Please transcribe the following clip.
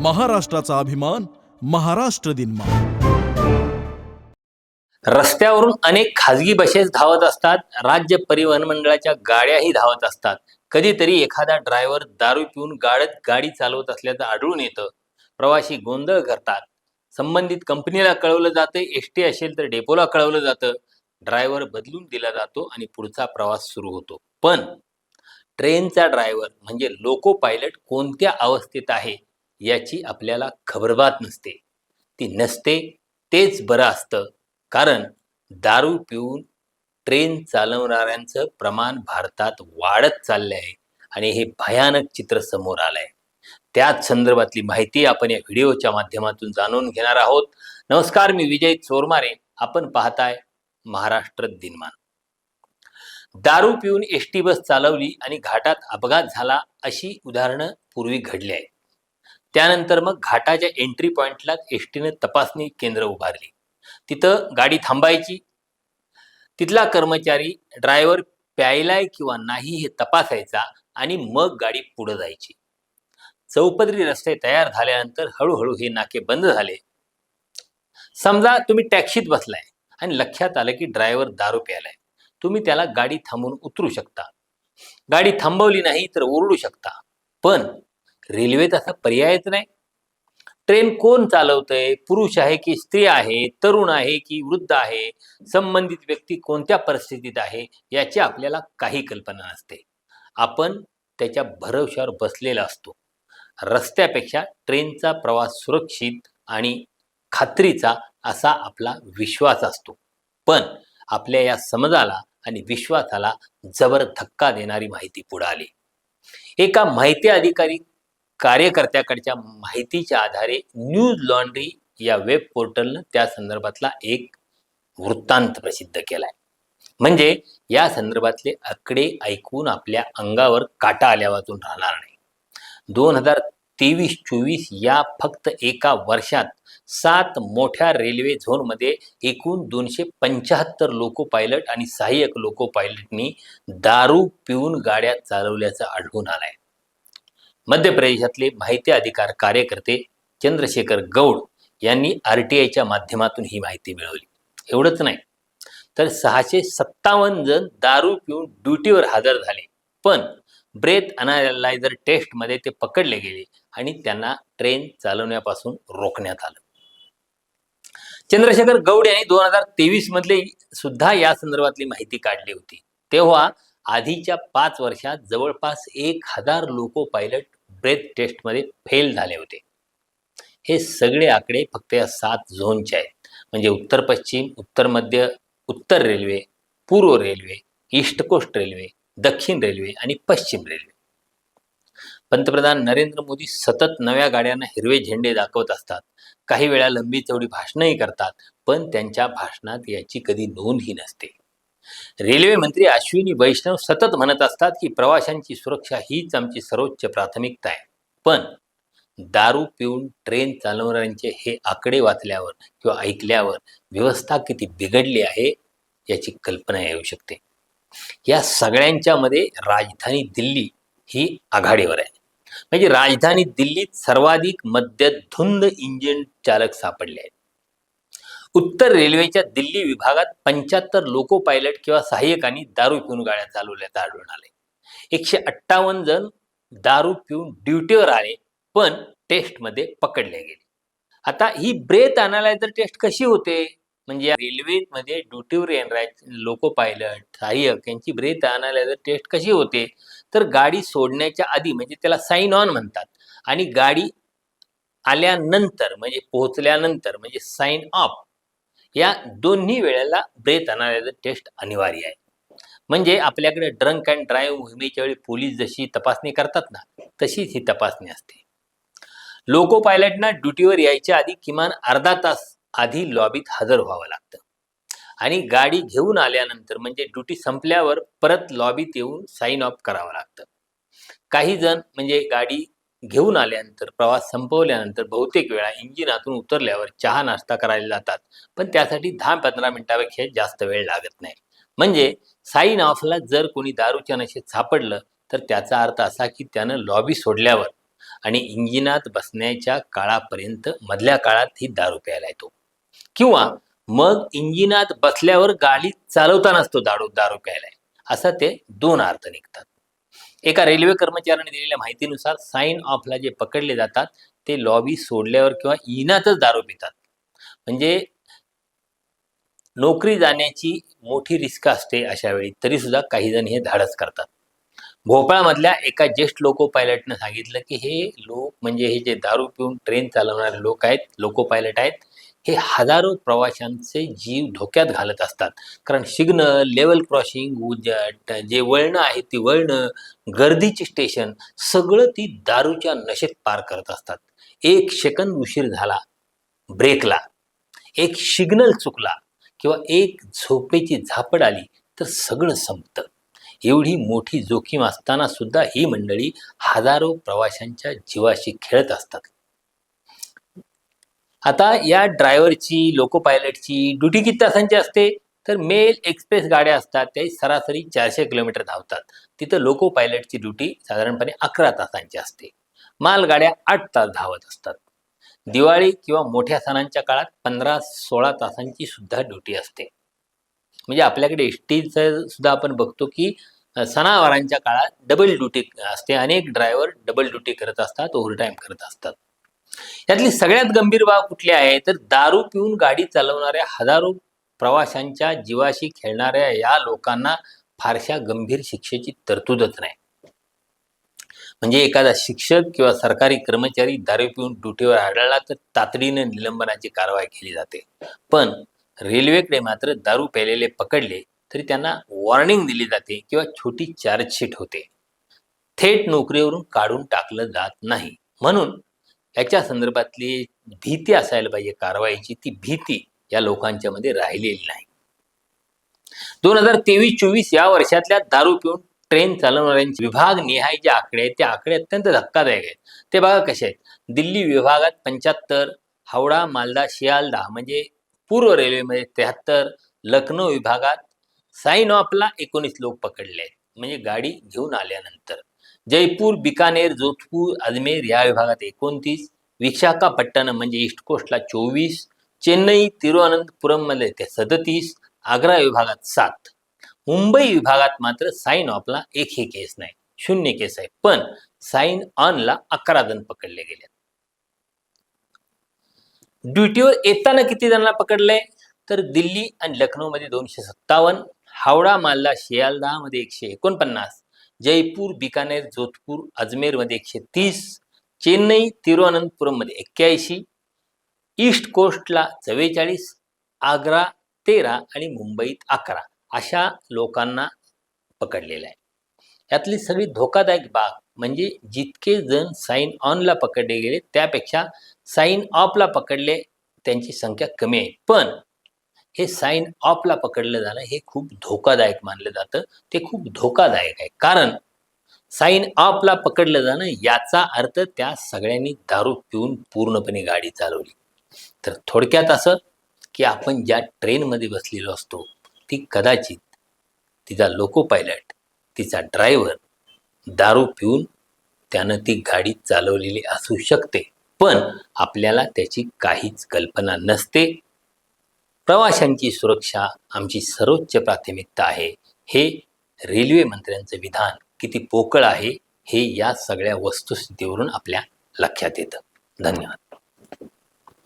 महाराष्ट्राचा अभिमान महाराष्ट्र दिन रस्त्यावरून अनेक खाजगी बसेस धावत असतात राज्य परिवहन मंडळाच्या गाड्याही धावत असतात. कधीतरी एखादा ड्रायव्हर दारू पिऊन गाडत गाडी चालवत असल्याचं आढळून येतं. प्रवासी गोंधळ करतात. संबंधित कंपनीला कळवलं जातं एस टी असेल तर डेपोला कळवलं जातं. ड्रायव्हर बदलून दिला जातो आणि पुढचा प्रवास सुरू होतो. पण ट्रेनचा ड्रायव्हर म्हणजे लोको पायलट कोणत्या अवस्थेत आहे? याची आपल्याला खबरबात नसते. ती नसते तेच बरं असतं. कारण दारू पिऊन ट्रेन चालवणाऱ्यांचं प्रमाण भारतात वाढत चाललं आहे आणि हे भयानक चित्र समोर आलंय. त्याच संदर्भातली माहिती आपण या व्हिडिओच्या माध्यमातून जाणून घेणार आहोत. नमस्कार मी विजय चोरमारे. आपण पाहताय महाराष्ट्र दिनमान. दारू पिऊन एस टी बस चालवली आणि घाटात अपघात झाला अशी उदाहरणं पूर्वी घडली आहेत. त्यानंतर मग घाटाच्या एंट्री पॉइंटला एस टीने तपासणी केंद्र उभारली. तिथं गाडी थांबायची. तिथला कर्मचारी ड्रायव्हर प्यायलाय किंवा नाही हे तपासायचा आणि मग गाडी पुढे जायची. चौपदरी रस्ते तयार झाल्यानंतर हळूहळू हे नाके बंद झाले. समजा तुम्ही टॅक्सीत बसलाय आणि लक्षात आलं की ड्रायव्हर दारू प्यायलाय. तुम्ही त्याला गाडी थांबून उतरू शकता. गाडी थांबवली नाही तर ओरडू शकता. पण रेल्वेत असा पर्यायच नाही. ट्रेन कोण चालवतंय? पुरुष आहे की स्त्री आहे? तरुण आहे की वृद्ध आहे? संबंधित व्यक्ती कोणत्या परिस्थितीत आहे? याची आपल्याला काही कल्पना नसते. आपण त्याच्या भरवशावर बसलेला असतो. रस्त्यापेक्षा ट्रेनचा प्रवास सुरक्षित आणि खात्रीचा असा आपला विश्वास असतो. पण आपल्या या समजाला आणि विश्वासाला जबर धक्का देणारी माहिती पुढे आली. एका माहिती अधिकारी कार्यकर्त्याकडच्या माहितीच्या आधारे न्यूज लॉन्ड्री या वेब पोर्टलनं त्या संदर्भातला एक वृत्तांत प्रसिद्ध केलाय. म्हणजे या संदर्भातले आकडे ऐकून आपल्या अंगावर काटा आल्यावाचून राहणार नाही. दोन हजार तेवीस चोवीस या फक्त एका वर्षात सात मोठ्या रेल्वे झोनमध्ये एकूण दोनशे पंच्याहत्तर लोको पायलट आणि सहाय्यक लोको पायलटनी दारू पिऊन गाड्या चालवल्याचं आढळून आलंय. मध्य प्रदेशातले माहिती अधिकार कार्यकर्ते चंद्रशेखर गौड यांनी आर टी आयच्या माध्यमातून ही माहिती मिळवली. एवढंच नाही तर सहाशे सत्तावन्न जण दारू पिऊन ड्युटीवर हजर झाले. पण ब्रेथ अनालायझर टेस्टमध्ये ते पकडले गेले आणि त्यांना ट्रेन चालवण्यापासून रोखण्यात आलं. चंद्रशेखर गौड यांनी दोन हजार तेवीस मधले सुद्धा या संदर्भातली माहिती काढली होती. तेव्हा आधीच्या पाच वर्षात जवळपास एक हजार लोको पायलट ब्रेथ टेस्टमध्ये फेल झाले होते. हे सगळे आकडे फक्त या सात झोनचे आहेत. म्हणजे उत्तर पश्चिम उत्तर मध्य उत्तर रेल्वे पूर्व रेल्वे ईस्ट कोस्ट रेल्वे दक्षिण रेल्वे आणि पश्चिम रेल्वे. पंतप्रधान नरेंद्र मोदी सतत नव्या गाड्यांना हिरवे झेंडे दाखवत असतात. काही वेळा लंबी चौडी भाषणंही करतात पण त्यांच्या भाषणात याची कधी नोंदही नसते. रेल्वे मंत्री अश्विनी वैष्णव सतत म्हणत असतात की प्रवाशांची सुरक्षा हीच आमची सर्वोच्च प्राथमिकता आहे. पण दारू पिऊन ट्रेन चालवणाऱ्यांचे हे आकडे वाचल्यावर किंवा ऐकल्यावर व्यवस्था किती बिघडली आहे याची कल्पना येऊ शकते. या सगळ्यांच्या मध्ये राजधानी दिल्ली ही आघाडीवर आहे. म्हणजे राजधानी दिल्लीत सर्वाधिक मद्यधुंद इंजिन चालक सापडले आहेत. उत्तर रेल्वेच्या दिल्ली विभागात पंच्याहत्तर लोको पायलट किंवा सहाय्यकांनी दारू पिऊन गाड्या चालवल्याचं आढळून आले. एकशे अठ्ठावन्न जण दारू पिऊन ड्युटीवर आले पण टेस्टमध्ये पकडले गेले. आता ही ब्रेथ अनालायझर टेस्ट कशी होते? म्हणजे या रेल्वेमध्ये ड्युटीवर येणाऱ्या लोको पायलट सहाय्यक यांची ब्रेथ अनालायझर टेस्ट कशी होते? तर गाडी सोडण्याच्या आधी म्हणजे त्याला साईन ऑन म्हणतात. आणि गाडी आल्यानंतर म्हणजे पोहोचल्यानंतर म्हणजे साईन ऑफ या दोन्ही वेळेला ब्रेथ अनालायझर टेस्ट अनिवार्य आहे. म्हणजे आपल्याकडे ड्रंक अँड ड्राईव्ह मोहिमेच्या वेळी पोलीस जशी तपासणी करतात ना तशीच ही तपासणी असते. लोको पायलटना ड्युटीवर यायच्या आधी किमान अर्धा तास आधी लॉबीत हजर व्हावं लागतं. आणि गाडी घेऊन आल्यानंतर म्हणजे ड्युटी संपल्यावर परत लॉबीत येऊन साईन ऑफ करावं लागतं. काही जण म्हणजे गाडी घेऊन आल्यानंतर प्रवास संपवल्यानंतर बहुतेक वेळा इंजिनातून उतरल्यावर चहा नाश्ता करायला जातात. पण त्यासाठी दहा पंधरा मिनिटापेक्षा जास्त वेळ लागत नाही. म्हणजे साईन ऑफला जर कोणी दारूच्या नशेत सापडलं तर त्याचा अर्थ असा की त्यानं लॉबी सोडल्यावर आणि इंजिनात बसण्याच्या काळापर्यंत मधल्या काळात ही दारू प्यायला येतो. किंवा मग इंजिनात बसल्यावर गाडी चालवतानाच तो दारू दारू प्यायला असा ते दोन अर्थ निघतात. एका रेल्वे कर्मचाऱ्याने दिलेल्या माहितीनुसार साईन ऑफला जे पकडले जातात ते लॉबी सोडल्यावर किंवा इनातच दारू पितात. म्हणजे नोकरी जाण्याची मोठी रिस्क असते अशा वेळी तरी सुद्धा काही जण हे धाडस करतात. भोपाळमधल्या एका ज्येष्ठ लोको पायलटनं सांगितलं की हे लोक म्हणजे हे जे दारू पिऊन ट्रेन चालवणारे लोक आहेत लोको पायलट आहेत हे हजारो प्रवाशांचे जीव धोक्यात घालत असतात. कारण सिग्नल लेवल क्रॉसिंग जे वळणं आहेत ती वळणं गर्दीची स्टेशन सगळं ती दारूच्या नशेत पार करत असतात. एक सेकंद उशीर झाला ब्रेकला. एक सिग्नल चुकला किंवा एक झोपेची झापड आली तर सगळं संपतं. एवढी मोठी जोखीम असताना सुद्धा ही मंडळी हजारो प्रवाशांच्या जीवाशी खेळत असतात. आता या ड्रायव्हरची लोको पायलटची ड्युटी किती तासांची असते? तर मेल एक्सप्रेस गाड्या असतात त्या सरासरी चारशे किलोमीटर धावतात. तिथं लोको पायलटची ड्युटी साधारणपणे अकरा तासांची असते. मालगाड्या आठ तास धावत असतात. दिवाळी किंवा मोठ्या सणांच्या काळात पंधरा सोळा तासांची सुद्धा ड्युटी असते. म्हणजे आपल्याकडे एस टीचं सुद्धा आपण बघतो की सणावारांच्या काळात डबल ड्युटी असते. अनेक ड्रायव्हर डबल ड्युटी करत असतात ओव्हरटाईम करत असतात. यातली सगळ्यात गंभीर बाब कुठली आहे? तर दारू पिऊन गाडी चालवणाऱ्या हजारो प्रवाशांच्या जीवाशी खेळणाऱ्या या लोकांना फारशा गंभीर शिक्षेची तरतूदच नाही. म्हणजे एखादा शिक्षक किंवा सरकारी कर्मचारी दारू पिऊन ड्युटीवर आढळला तर तातडीने निलंबनाची कारवाई केली जाते. पण रेल्वेकडे मात्र दारू प्यायलेले पकडले तरी त्यांना वॉर्निंग दिली जाते किंवा छोटी चार्जशीट होते. थेट नोकरीवरून काढून टाकलं जात नाही. म्हणून याच्या संदर्भातली भीती असायला पाहिजे कारवाईची. ती भीती या लोकांच्या मध्ये राहिलेली नाही. दोन हजार तेवीस चोवीस या वर्षातल्या दारू पिऊन ट्रेन चालवणाऱ्यांचे विभाग निहाय जे आकडे आहेत ते आकडे अत्यंत धक्कादायक आहेत. ते बघा कसे आहेत. दिल्ली विभागात पंच्याहत्तर हावडा मालदा शियालदा म्हणजे पूर्व रेल्वेमध्ये त्र्याहत्तर लखनौ विभागात साईन ऑफला एकोणीस लोक पकडले आहेत. म्हणजे गाडी घेऊन आल्यानंतर. जयपूर बिकानेर जोधपूर अजमेर या विभागात एकोणतीस विशाखापट्टणम म्हणजे ईस्ट कोस्टला चोवीस चेन्नई तिरुअनंतपुरममध्ये ते सदतीस आग्रा विभागात सात. मुंबई विभागात मात्र साईन ऑफला एकही केस नाही. शून्य केस आहे. पण साईन ऑनला अकरा जण पकडले गेले. ड्युटीवर येताना किती जणांना पकडले? तर दिल्ली आणि लखनौमध्ये दोनशे सत्तावन्न हावडा मालदा शियालदामध्ये एकशे एकोणपन्नास जयपूर बिकानेर जोधपूर अजमेरमध्ये एकशे तीस चेन्नई तिरुअनंतपुरममध्ये एक्क्याऐंशी ईस्ट कोस्टला चव्वेचाळीस आग्रा तेरा आणि मुंबईत अकरा अशा लोकांना पकडलेलं आहे. यातली सगळी धोकादायक बाब म्हणजे जितके जण साईन ऑनला पकडले गेले त्यापेक्षा साईन ऑफला पकडले त्यांची संख्या कमी आहे. पण हे साईन ऑफला पकडलं जाणं हे खूप धोकादायक मानलं जातं. ते खूप धोकादायक आहे. कारण साईन ऑफला पकडलं जाणं याचा अर्थ त्या सगळ्यांनी दारू पिऊन पूर्णपणे गाडी चालवली. तर थोडक्यात असं की आपण ज्या ट्रेनमध्ये बसलेलो असतो ती कदाचित तिचा लोको पायलट तिचा ड्रायव्हर दारू पिऊन त्यानं ती गाडी चालवलेली असू शकते. पण आपल्याला त्याची काहीच कल्पना नसते. प्रवाशांची सुरक्षा आमची सर्वोच्च प्राथमिकता आहे. हे रेल्वे मंत्र्यांचं विधान किती पोकळ आहे हे या सगळ्या वस्तुस्थितीवरून आपल्या लक्षात येतं. धन्यवाद.